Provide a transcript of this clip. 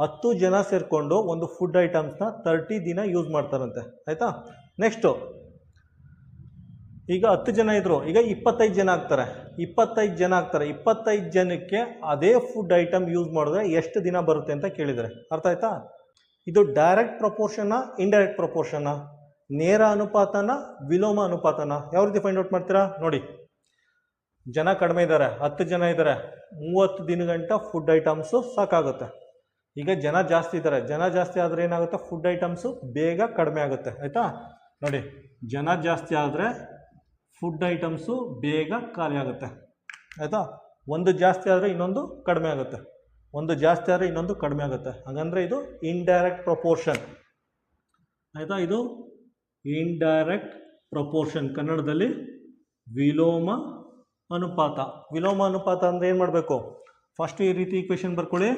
ಹತ್ತು ಜನ ಸೇರಿಕೊಂಡು ಒಂದು ಫುಡ್ ಐಟಮ್ಸ್ನ ತರ್ಟಿ ದಿನ ಯೂಸ್ ಮಾಡ್ತಾರಂತೆ. ಆಯಿತಾ? ನೆಕ್ಸ್ಟು ಈಗ ಹತ್ತು ಜನ ಇದ್ದರು ಈಗ ಇಪ್ಪತ್ತೈದು ಜನ ಆಗ್ತಾರೆ. ಇಪ್ಪತ್ತೈದು ಜನ ಆಗ್ತಾರೆ. ಇಪ್ಪತ್ತೈದು ಜನಕ್ಕೆ ಅದೇ ಫುಡ್ ಐಟಮ್ ಯೂಸ್ ಮಾಡಿದ್ರೆ ಎಷ್ಟು ದಿನ ಬರುತ್ತೆ ಅಂತ ಕೇಳಿದರೆ. ಅರ್ಥ ಆಯ್ತಾ? ಇದು ಡೈರೆಕ್ಟ್ ಪ್ರಪೋರ್ಷನ್ನ ಇಂಡೈರೆಕ್ಟ್ ಪ್ರಪೋರ್ಷನ್ನ ನೇರ ಅನುಪಾತನ, ವಿಲೋಮ ಅನುಪಾತನ. ಯಾವ ರೀತಿ ಫೈಂಡ್ ಔಟ್ ಮಾಡ್ತೀರಾ? ನೋಡಿ. ಜನ ಕಡಿಮೆ ಇದ್ದಾರೆ. ಹತ್ತು ಜನ ಇದ್ದಾರೆ. ಮೂವತ್ತು ದಿನಗಂಟ ಫುಡ್ ಐಟಮ್ಸು ಸಾಕಾಗುತ್ತೆ. ಈಗ ಜನ ಜಾಸ್ತಿ ಇದ್ದಾರೆ. ಜನ ಜಾಸ್ತಿ ಆದರೆ ಏನಾಗುತ್ತೆ? ಫುಡ್ ಐಟಮ್ಸು ಬೇಗ ಕಡಿಮೆ ಆಗುತ್ತೆ. ಆಯಿತಾ? ನೋಡಿ, ಜನ ಜಾಸ್ತಿ ಆದರೆ ಫುಡ್ ಐಟಮ್ಸು ಬೇಗ ಖಾಲಿ ಆಗುತ್ತೆ. ಆಯಿತಾ? ಒಂದು ಜಾಸ್ತಿ ಆದರೆ ಇನ್ನೊಂದು ಕಡಿಮೆ ಆಗುತ್ತೆ. ಒಂದು ಜಾಸ್ತಿ ಆದರೆ ಇನ್ನೊಂದು ಕಡಿಮೆ ಆಗುತ್ತೆ. ಹಾಗಂದರೆ ಇದು ಇಂಡೈರೆಕ್ಟ್ ಪ್ರಪೋರ್ಷನ್ ಆಯಿತಾ? ಇದು ಇಂಡೈರೆಕ್ಟ್ ಪ್ರಪೋರ್ಷನ್ ಕನ್ನಡದಲ್ಲಿ ವಿಲೋಮ ಅನುಪಾತ. ವಿಲೋಮ ಅನುಪಾತ ಅಂದರೆ ಏನು ಮಾಡಬೇಕು? ಫಸ್ಟ್ ಈ ರೀತಿ ಈಕ್ವೇಷನ್ ಬರ್ಕೊಳ್ಳಿ.